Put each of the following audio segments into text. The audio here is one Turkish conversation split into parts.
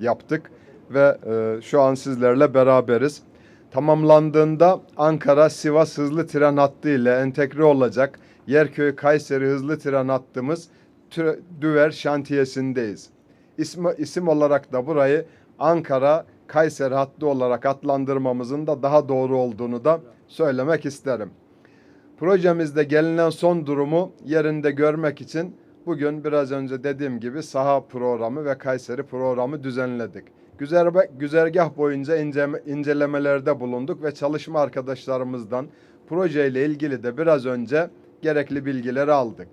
yaptık ve e, şu an sizlerle beraberiz. Tamamlandığında Ankara Sivas hızlı tren hattı ile entegre olacak Yerköy Kayseri hızlı tren hattımız Düver şantiyesindeyiz. İsim, isim olarak da burayı Ankara Kayseri hattı olarak adlandırmamızın da daha doğru olduğunu da söylemek isterim. Projemizde gelinen son durumu yerinde görmek için bugün biraz önce dediğim gibi saha programı ve Kayseri programı düzenledik. Güzerbe, güzergah boyunca ince- incelemelerde bulunduk ve çalışma arkadaşlarımızdan projeyle ilgili de biraz önce gerekli bilgileri aldık.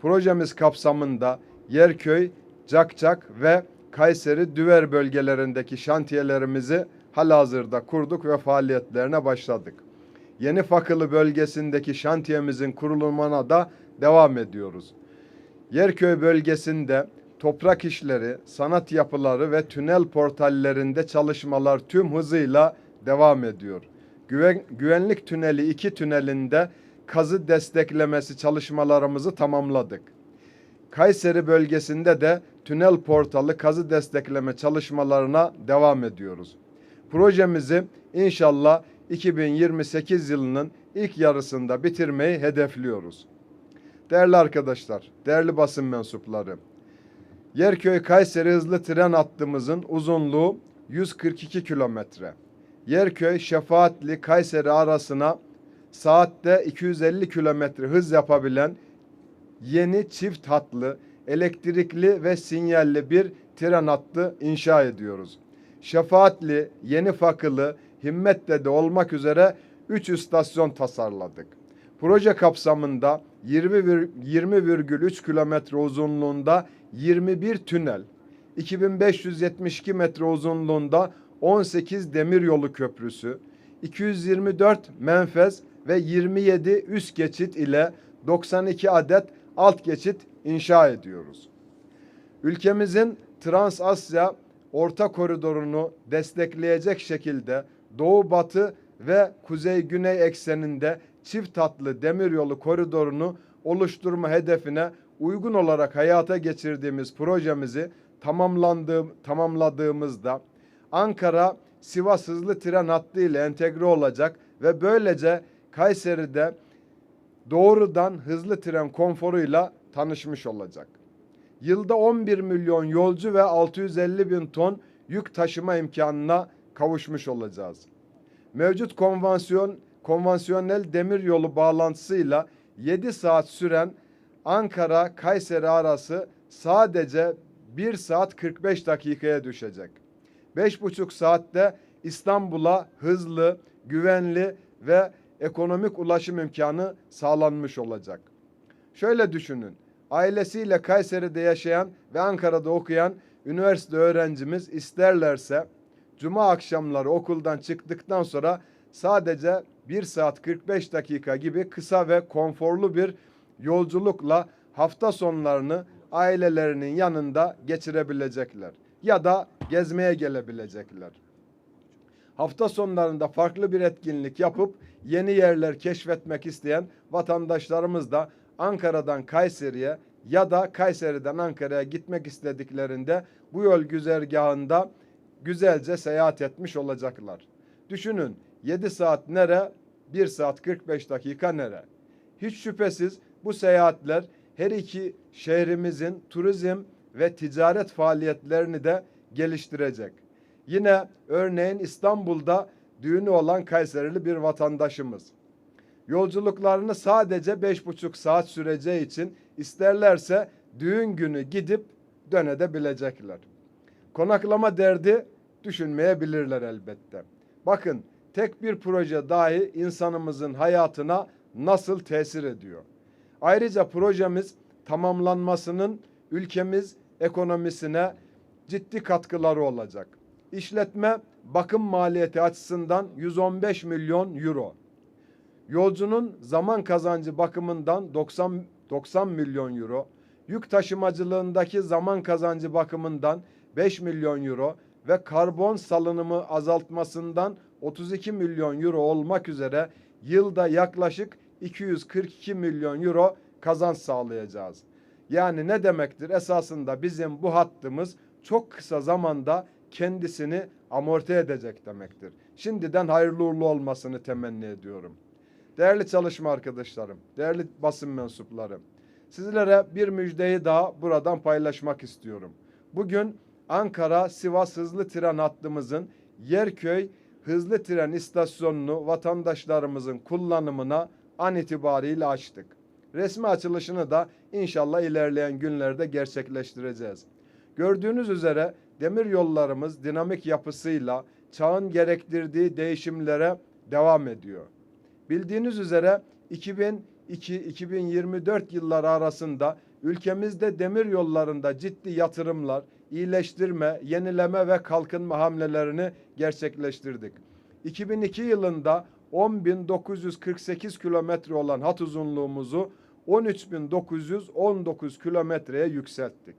Projemiz kapsamında Yerköy, Cakcak ve Kayseri Düver bölgelerindeki şantiyelerimizi halihazırda kurduk ve faaliyetlerine başladık. Yeni Fakılı bölgesindeki şantiyemizin kurulumuna da devam ediyoruz. Yerköy bölgesinde toprak işleri, sanat yapıları ve tünel portallerinde çalışmalar tüm hızıyla devam ediyor. Güven, güvenlik tüneli 2 tünelinde kazı desteklemesi çalışmalarımızı tamamladık. Kayseri bölgesinde de tünel portalı kazı destekleme çalışmalarına devam ediyoruz. Projemizi inşallah 2028 yılının ilk yarısında bitirmeyi hedefliyoruz. Değerli arkadaşlar, değerli basın mensupları, Yerköy Kayseri hızlı tren hattımızın uzunluğu 142 kilometre. Yerköy Şefaatli Kayseri arasına saatte 250 kilometre hız yapabilen yeni çift hatlı, elektrikli ve sinyalli bir tren hattı inşa ediyoruz. Şefaatli, Yeni Fakılı, Himmet'te olmak üzere 3 istasyon tasarladık. Proje kapsamında 20 vir- 20,3 kilometre uzunluğunda 21 tünel, 2572 metre uzunluğunda 18 demiryolu köprüsü, 224 menfez ve 27 üst geçit ile 92 adet alt geçit inşa ediyoruz. Ülkemizin Trans Asya orta koridorunu destekleyecek şekilde Doğu Batı ve Kuzey Güney ekseninde çift hatlı demiryolu koridorunu oluşturma hedefine uygun olarak hayata geçirdiğimiz projemizi tamamlandığım, tamamladığımızda Ankara Sivas hızlı tren hattı ile entegre olacak ve böylece Kayseri'de doğrudan hızlı tren konforuyla tanışmış olacak. Yılda 11 milyon yolcu ve 650 bin ton yük taşıma imkanına kavuşmuş olacağız. Mevcut konvansiyon konvansiyonel demir yolu bağlantısıyla 7 saat süren Ankara Kayseri arası sadece 1 saat 45 dakikaya düşecek. 5,5 saatte İstanbul'a hızlı, güvenli ve ekonomik ulaşım imkanı sağlanmış olacak. Şöyle düşünün. Ailesiyle Kayseri'de yaşayan ve Ankara'da okuyan üniversite öğrencimiz isterlerse cuma akşamları okuldan çıktıktan sonra sadece 1 saat 45 dakika gibi kısa ve konforlu bir yolculukla hafta sonlarını ailelerinin yanında geçirebilecekler ya da gezmeye gelebilecekler. Hafta sonlarında farklı bir etkinlik yapıp yeni yerler keşfetmek isteyen vatandaşlarımız da Ankara'dan Kayseri'ye ya da Kayseri'den Ankara'ya gitmek istediklerinde bu yol güzergahında güzelce seyahat etmiş olacaklar. Düşünün 7 saat nere, 1 saat 45 dakika nere? Hiç şüphesiz bu seyahatler her iki şehrimizin turizm ve ticaret faaliyetlerini de geliştirecek. Yine örneğin İstanbul'da düğünü olan Kayserili bir vatandaşımız. Yolculuklarını sadece 5,5 saat süreceği için isterlerse düğün günü gidip dönebilecekler. Konaklama derdi düşünmeyebilirler elbette. Bakın tek bir proje dahi insanımızın hayatına nasıl tesir ediyor. Ayrıca projemiz tamamlanmasının ülkemiz ekonomisine ciddi katkıları olacak. İşletme bakım maliyeti açısından 115 milyon euro. Yolcunun zaman kazancı bakımından 90 90 milyon euro, yük taşımacılığındaki zaman kazancı bakımından 5 milyon euro ve karbon salınımı azaltmasından 32 milyon euro olmak üzere yılda yaklaşık 242 milyon euro kazanç sağlayacağız. Yani ne demektir? Esasında bizim bu hattımız çok kısa zamanda kendisini amorti edecek demektir. Şimdiden hayırlı uğurlu olmasını temenni ediyorum. Değerli çalışma arkadaşlarım, değerli basın mensupları, sizlere bir müjdeyi daha buradan paylaşmak istiyorum. Bugün Ankara-Sivas hızlı tren hattımızın Yerköy hızlı tren istasyonunu vatandaşlarımızın kullanımına an itibariyle açtık. Resmi açılışını da inşallah ilerleyen günlerde gerçekleştireceğiz. Gördüğünüz üzere demir yollarımız dinamik yapısıyla çağın gerektirdiği değişimlere devam ediyor. Bildiğiniz üzere 2002-2024 yılları arasında ülkemizde demir yollarında ciddi yatırımlar, iyileştirme, yenileme ve kalkınma hamlelerini gerçekleştirdik. 2002 yılında 10.948 kilometre olan hat uzunluğumuzu 13.919 kilometreye yükselttik.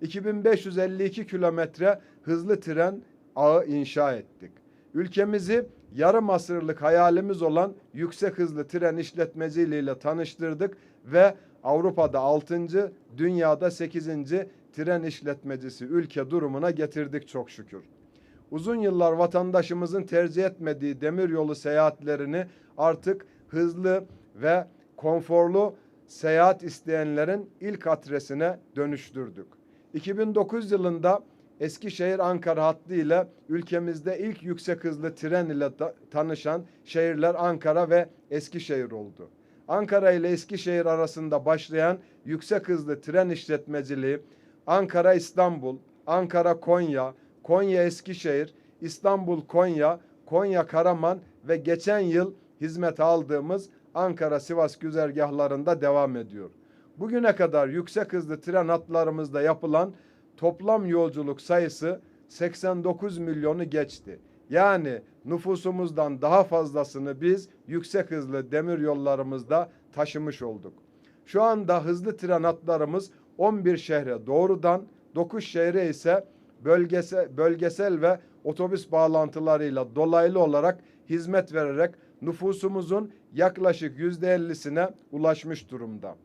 2552 kilometre hızlı tren ağı inşa ettik. Ülkemizi yarım asırlık hayalimiz olan yüksek hızlı tren işletmeciliğiyle tanıştırdık ve Avrupa'da 6. dünyada 8. tren işletmecisi ülke durumuna getirdik çok şükür. Uzun yıllar vatandaşımızın tercih etmediği demiryolu seyahatlerini artık hızlı ve konforlu seyahat isteyenlerin ilk adresine dönüştürdük. 2009 yılında Eskişehir-Ankara hattı ile ülkemizde ilk yüksek hızlı tren ile ta- tanışan şehirler Ankara ve Eskişehir oldu. Ankara ile Eskişehir arasında başlayan yüksek hızlı tren işletmeciliği Ankara-İstanbul, Ankara-Konya, Konya-Eskişehir, İstanbul-Konya, Konya-Karaman ve geçen yıl hizmet aldığımız Ankara-Sivas güzergahlarında devam ediyor. Bugüne kadar yüksek hızlı tren hatlarımızda yapılan toplam yolculuk sayısı 89 milyonu geçti. Yani nüfusumuzdan daha fazlasını biz yüksek hızlı demir yollarımızda taşımış olduk. Şu anda hızlı tren hatlarımız 11 şehre doğrudan, 9 şehre ise bölgesel, bölgesel ve otobüs bağlantılarıyla dolaylı olarak hizmet vererek nüfusumuzun yaklaşık %50'sine ulaşmış durumda.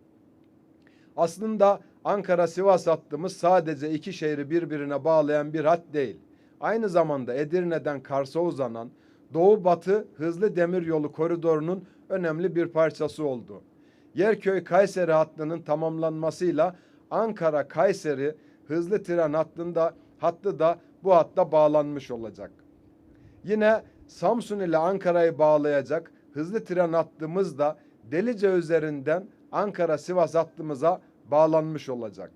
Aslında Ankara-Sivas hattımız sadece iki şehri birbirine bağlayan bir hat değil. Aynı zamanda Edirne'den Kars'a uzanan Doğu-Batı hızlı demiryolu koridorunun önemli bir parçası oldu. Yerköy-Kayseri hattının tamamlanmasıyla Ankara-Kayseri hızlı tren hattında hattı da bu hatta bağlanmış olacak. Yine Samsun ile Ankara'yı bağlayacak hızlı tren hattımız da Delice üzerinden Ankara Sivas hattımıza bağlanmış olacak.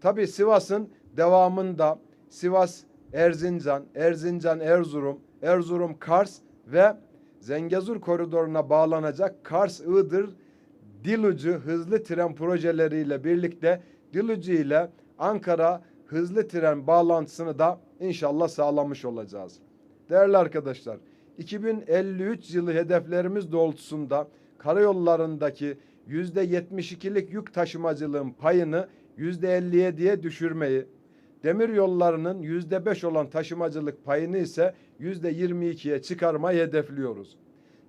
Tabi Sivas'ın devamında Sivas Erzincan, Erzincan Erzurum, Erzurum Kars ve Zengezur koridoruna bağlanacak Kars Iğdır Dilucu hızlı tren projeleriyle birlikte Dilucu ile Ankara hızlı tren bağlantısını da inşallah sağlamış olacağız. Değerli arkadaşlar, 2053 yılı hedeflerimiz doğrultusunda karayollarındaki %72'lik yük taşımacılığın payını %57'ye düşürmeyi, demir yollarının %5 olan taşımacılık payını ise %22'ye çıkarmayı hedefliyoruz.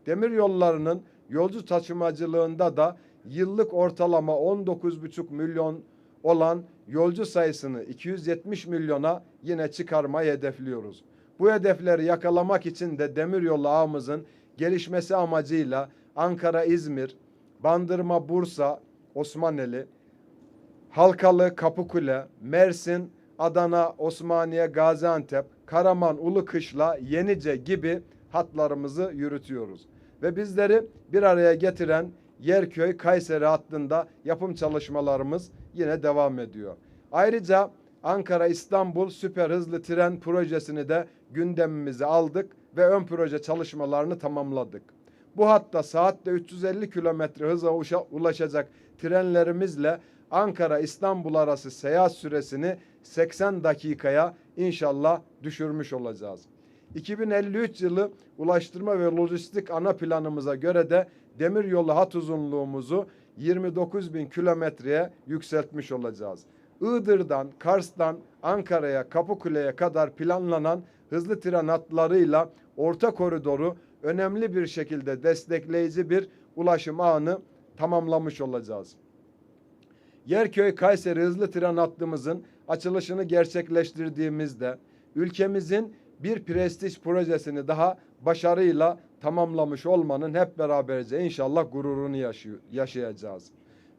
Demir yollarının yolcu taşımacılığında da yıllık ortalama 19,5 milyon olan yolcu sayısını 270 milyona yine çıkarmayı hedefliyoruz. Bu hedefleri yakalamak için de demiryolu ağımızın gelişmesi amacıyla Ankara-İzmir, Bandırma-Bursa, Osmaneli, Halkalı, Kapıkule, Mersin, Adana, Osmaniye, Gaziantep, Karaman, Ulukışla, Yenice gibi hatlarımızı yürütüyoruz. Ve bizleri bir araya getiren Yerköy, Kayseri hattında yapım çalışmalarımız yine devam ediyor. Ayrıca Ankara İstanbul süper hızlı tren projesini de gündemimize aldık ve ön proje çalışmalarını tamamladık. Bu hatta saatte 350 kilometre hıza ulaşacak trenlerimizle Ankara İstanbul arası seyahat süresini 80 dakikaya inşallah düşürmüş olacağız. 2053 yılı ulaştırma ve lojistik ana planımıza göre de demiryolu hat uzunluğumuzu 29 bin kilometreye yükseltmiş olacağız. Iğdır'dan, Kars'tan Ankara'ya, Kapıkule'ye kadar planlanan hızlı tren hatlarıyla orta koridoru önemli bir şekilde destekleyici bir ulaşım ağını tamamlamış olacağız. Yerköy Kayseri hızlı tren hattımızın açılışını gerçekleştirdiğimizde ülkemizin bir prestij projesini daha başarıyla tamamlamış olmanın hep beraberce inşallah gururunu yaşıyor, yaşayacağız.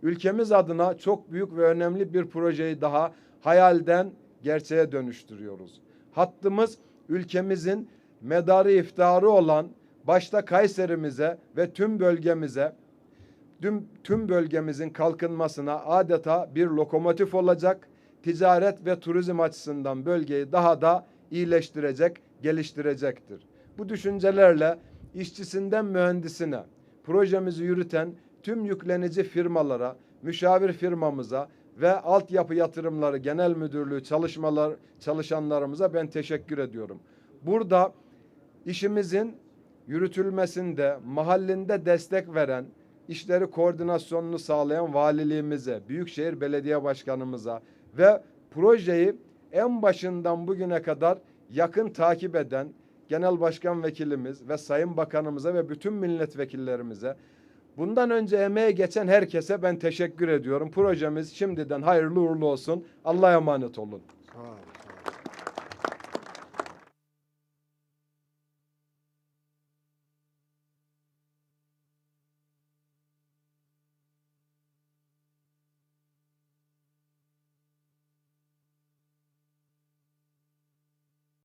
Ülkemiz adına çok büyük ve önemli bir projeyi daha hayalden gerçeğe dönüştürüyoruz. Hattımız ülkemizin medarı iftiharı olan başta Kayserimize ve tüm bölgemize tüm, tüm bölgemizin kalkınmasına adeta bir lokomotif olacak. Ticaret ve turizm açısından bölgeyi daha da iyileştirecek, geliştirecektir. Bu düşüncelerle işçisinden mühendisine projemizi yürüten tüm yüklenici firmalara, müşavir firmamıza ve altyapı yatırımları genel müdürlüğü çalışmalar çalışanlarımıza ben teşekkür ediyorum. Burada işimizin yürütülmesinde mahallinde destek veren, işleri koordinasyonunu sağlayan valiliğimize, Büyükşehir Belediye Başkanımıza ve projeyi en başından bugüne kadar yakın takip eden Genel Başkan Vekilimiz ve Sayın Bakanımıza ve bütün milletvekillerimize bundan önce emeğe geçen herkese ben teşekkür ediyorum. Projemiz şimdiden hayırlı uğurlu olsun. Allah'a emanet olun. Sağ ol.